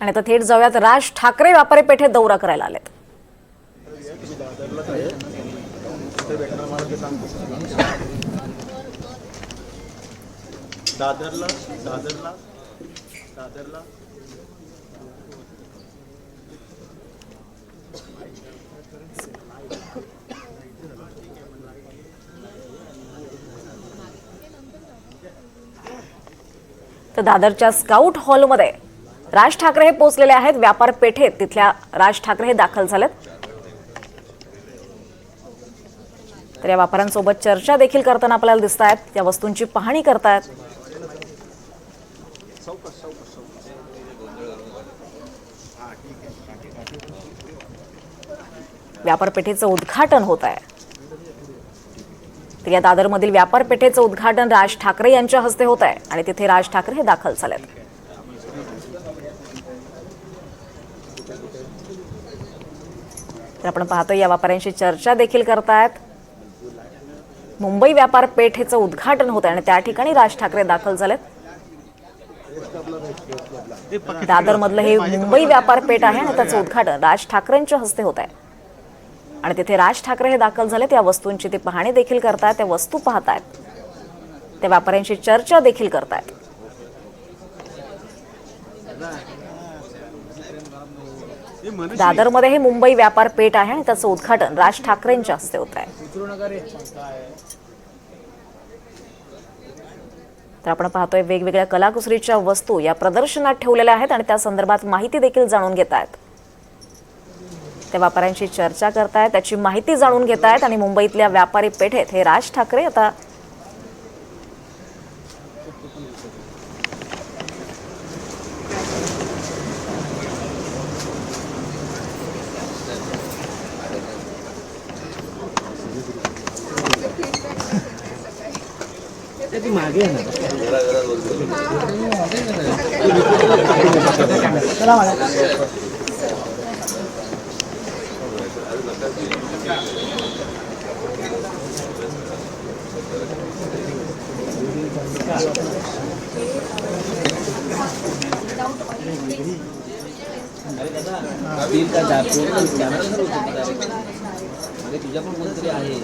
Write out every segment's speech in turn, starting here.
आणि आता थेट जाऊयात. राज ठाकरे व्यापारी पेठेत दौरा करायला आलेत. दादरला दादरला दादरला. तर दादरच्या स्काउट हॉलमध्ये राज ठाकरे हे पोहोचलेले आहेत. व्यापार पेठेत तिथल्या राज ठाकरे हे दाखल झालेत. तर या व्यापाऱ्यांसोबत चर्चा देखील करताना आपल्याला दिसत आहेत त्या वस्तूंची पाहणी करतायत. व्यापारपेठेचं उद्घाटन होत आहे. तर या दादरमधील व्यापारपेठेचं उद्घाटन राज ठाकरे यांच्या हस्ते होत आहे आणि तिथे राज ठाकरे हे दाखल झालेत. तर आपण पाहतो या व्यापाऱ्यांशी चर्चा देखील करतायत. मुंबई व्यापार पेठेचं उद्घाटन होत आहे आणि त्या ठिकाणी राज ठाकरे दाखल झालेत. दादरमधलं हे मुंबई व्यापार पेठ आहे आणि त्याचं उद्घाटन राज ठाकरेंच्या हस्ते होत आहे. आणि तिथे राज ठाकरे हे दाखल झालेत या वस्तूंची ते पाहणी देखील करतायत त्या वस्तू पाहतायत. त्या व्यापाऱ्यांशी चर्चा देखील करतायत. दादरमध्ये हे मुंबई व्यापार पेठ आहे आणि त्याचं उद्घाटन राज ठाकरेंच्या हस्ते होत आहे. तर आपण पाहतोय वेगवेगळ्या कलाकुसरीच्या वस्तू या प्रदर्शनात ठेवलेल्या आहेत आणि त्या संदर्भात माहिती देखील जाणून घेत आहेत. त्या व्यापाऱ्यांशी चर्चा करतायत त्याची माहिती जाणून घेत आहेत आणि मुंबईतल्या व्यापारी पेठेत हे राज ठाकरे आता तुझ्या पण कोणतरी आहे.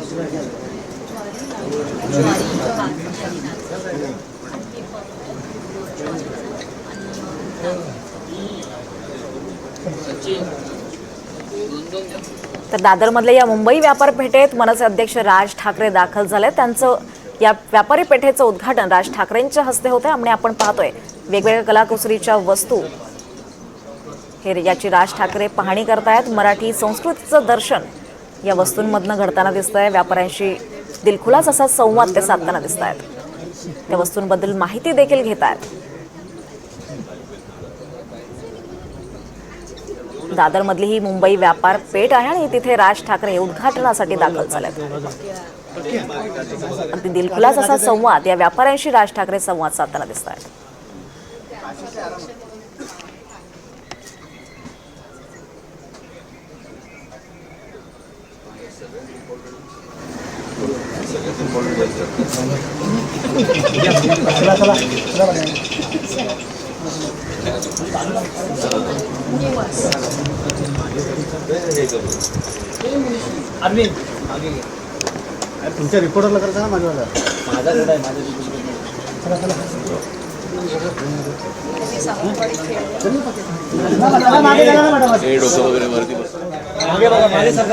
तर दादरमधल्या या मुंबई व्यापार पेठेत मनसे अध्यक्ष राज ठाकरे दाखल झाले. त्यांचं या व्यापारी पेठेचं उद्घाटन राज ठाकरेंच्या हस्ते होते आणि आपण पाहतोय. वेगवेगळ्या कलाकुसरीच्या वस्तू हे याची राज ठाकरे पाहणी करतायत. मराठी संस्कृतीचं दर्शन या वस्तूंमधनं घडताना दिसतंय. व्यापाऱ्यांशी दिलखुलास असा संवाद ते साधताना दिसत आहेत त्या वस्तूंबद्दल माहिती देखील घेत आहेत दादरमधली ही मुंबई व्यापार पेठ आहे आणि तिथे राज ठाकरे उद्घाटनासाठी दाखल झालेत. अगदी दिलखुलास असा संवाद या व्यापाऱ्यांशी राज ठाकरे संवाद साधताना दिसत आहेत तुमच्या रिपोर्टरला करता ना माझ्यावाला माझा घड आहे माझ्या हे मागे बघा मागे बस